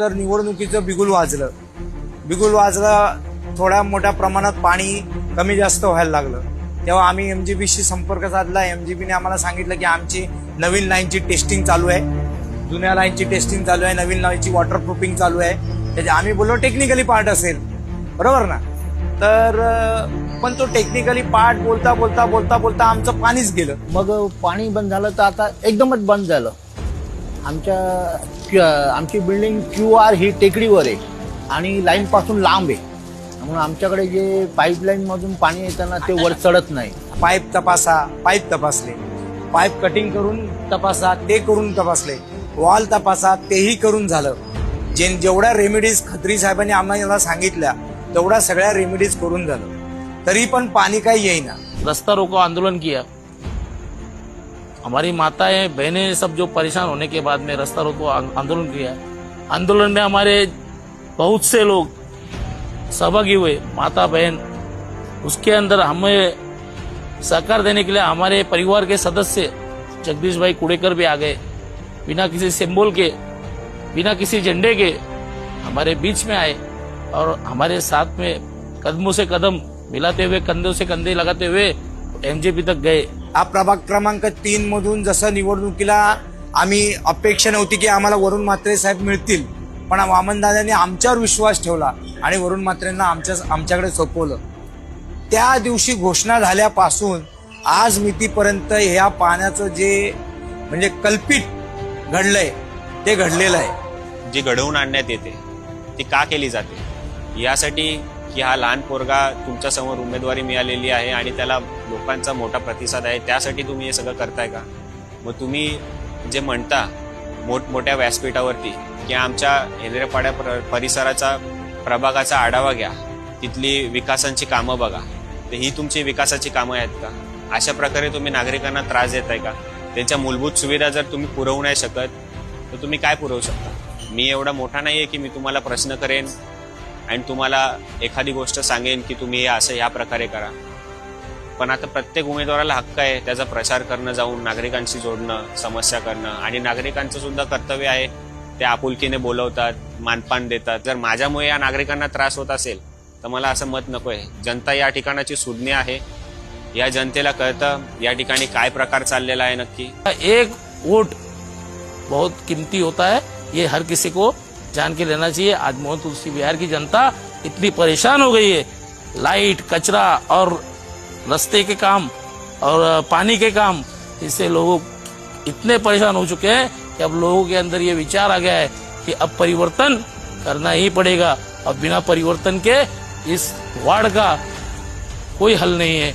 तर निवडणुकीचं बिगुल वाजलं. बिगुल वाजलं थोड्या मोठ्या प्रमाणात पाणी कमी जास्त व्हायला लागलं. तेव्हा आम्ही एम जे बीशी संपर्क साधला. एम जी बीने आम्हाला सांगितलं की आमची नवीन लाईनची टेस्टिंग चालू आहे. जुन्या लाईनची टेस्टिंग चालू आहे. नवीन लाईनची वॉटरप्रूफिंग चालू आहे. त्याच्या आम्ही बोललो टेक्निकली पार्ट असेल. बरोबर ना? तर पण तो टेक्निकली पार्ट बोलता बोलता बोलता बोलता आमचं पाणीच गेलं. मग पाणी बंद झालं तर आता एकदमच बंद झालं. आमच्या क्यू- आमची बिल्डिंग क्यू आर ही टेकडीवर आहे आणि लाईन पासून लांब आहे. म्हणून आमच्याकडे जे पाईपलाईन मधून पाणी येताना ते वर चढत नाही. पाईप तपासा पाईप तपासले. पाईप कटिंग करून तपासा ते करून तपासले. वॉल तपासा तेही करून झालं. जे जेवढ्या रेमेडीज खत्री साहेबांनी आम्हाला सांगितल्या तेवढ्या सगळ्या रेमेडीज करून झालं. तरी पण पाणी काही येईना. रास्ता रोको आंदोलन किया. हमारी माताएँ, बहनें सब जो परेशान होने के बाद में रास्ता रोको आंदोलन किया। आंदोलन में हमारे बहुत से लोग सहभागी हुए, माता, बहन, उसके अंदर हमें सहकार देने के लिए हमारे परिवार के सदस्य जगदीश भाई कुड़ेकर भी आ गए। बिना किसी सिंबल के, बिना किसी झंडे के हमारे बीच में आए और हमारे साथ में कदमों से कदम मिलाते हुए, कंधों से कंधे लगाते हुए एमजेपी तक गए हा प्रभाग क्रमांक तीन मधून जसं निवडणुकीला आम्ही अपेक्षा नव्हती की आम्हाला वरुण म्हात्रे साहेब मिळतील पण वामनदादांनी आमच्यावर विश्वास ठेवला आणि वरुण म्हात्रेंना आमच्या आमच्याकडे सोपवलं. त्या दिवशी घोषणा झाल्यापासून आज मितीपर्यंत ह्या पाण्याचं जे म्हणजे कल्पित घडलंय ते घडलेलं आहे. जी घडवून आणण्यात येते ती का केली जाते? यासाठी की हा लहान पोरगा तुमच्यासमोर उमेदवारी मिळालेली आहे आणि त्याला लोकांचा मोठा प्रतिसाद आहे त्यासाठी तुम्ही हे सगळं करताय का? मग तुम्ही जे म्हणता मोठमोठ्या व्यासपीठावरती की आमच्या हेंद्रेपाड्या प्र- परिसराचा प्रभागाचा आढावा घ्या तिथली विकासांची कामं बघा. तर ही तुमची विकासाची कामं आहेत का? अशा प्रकारे तुम्ही नागरिकांना त्रास देताय का? त्यांच्या मूलभूत सुविधा जर तुम्ही पुरवू नाही शकत तर तुम्ही काय पुरवू शकता? मी एवढा मोठा नाही आहे की मी तुम्हाला प्रश्न करेन आणि तुम्हाला एखादी गोष्ट सांगेन की तुम्ही हे असं ह्या प्रकारे करा. पण आता प्रत्येक उमेदवाराला हक्क आहे त्याचा प्रचार करणं जाऊन नागरिकांशी जोडणं समस्या करणं. आणि नागरिकांचं सुद्धा कर्तव्य आहे ते आपुलकीने बोलवतात मानपान देतात. जर माझ्यामुळे या नागरिकांना त्रास होत असेल तर मला असं मत नको आहे जनता या ठिकाणाची सुज्ञ आहे. या जनतेला कळतं या ठिकाणी काय प्रकार चाललेला आहे नक्की. एक वोट बहुत कीमती होता है ये हर किसी को जान के लेना चाहिए। आज मोहन तुलसी बिहार की जनता इतनी परेशान हो गई है। लाइट, कचरा और रस्ते के काम और पानी के काम, इससे लोग इतने परेशान हो चुके हैं कि अब लोगों के अंदर ये विचार आ गया है कि अब परिवर्तन करना ही पड़ेगा। अब बिना परिवर्तन के इस वार्ड का कोई हल नहीं है।